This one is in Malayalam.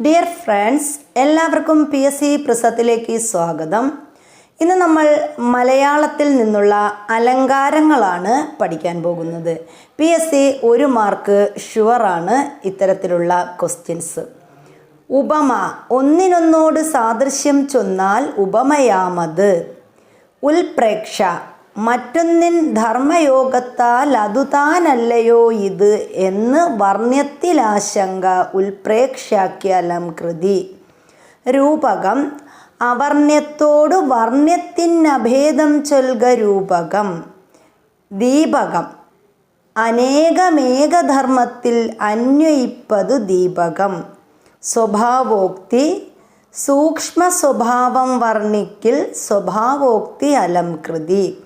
ഡിയർ ഫ്രണ്ട്സ് എല്ലാവർക്കും പി എസ് സി പ്രസത്തിലേക്ക് സ്വാഗതം. ഇന്ന് നമ്മൾ മലയാളത്തിൽ നിന്നുള്ള അലങ്കാരങ്ങളാണ് പഠിക്കാൻ പോകുന്നത്. പി എസ് സി ഒരു മാർക്ക് ഷുവറാണ് ഇത്തരത്തിലുള്ള ക്വസ്റ്റ്യൻസ് ഉപമ ഒന്നിനൊന്നോട് സാദൃശ്യം ചൊന്നാൽ ഉപമയാമത്. ഉൽപ്രേക്ഷ മറ്റൊന്നിൻ ധർമ്മയോഗത്താൽ അതുതാനല്ലയോ ഇത് എന്ന് വർണ്യത്തിലാശങ്ക ഉൽപ്രേക്ഷാക്യലം കൃതി. രൂപകം അവർണ്യത്തോട് വർണ്യത്തിനഭേദം ചൊൽക രൂപകം. ദീപകം അനേകമേകധർമ്മത്തിൽ അന്വയിപ്പതു ദീപകം. സ്വഭാവോക്തി സൂക്ഷ്മ സ്വഭാവം വർണിക്കിൽ സ്വഭാവോക്തി അലംകൃതി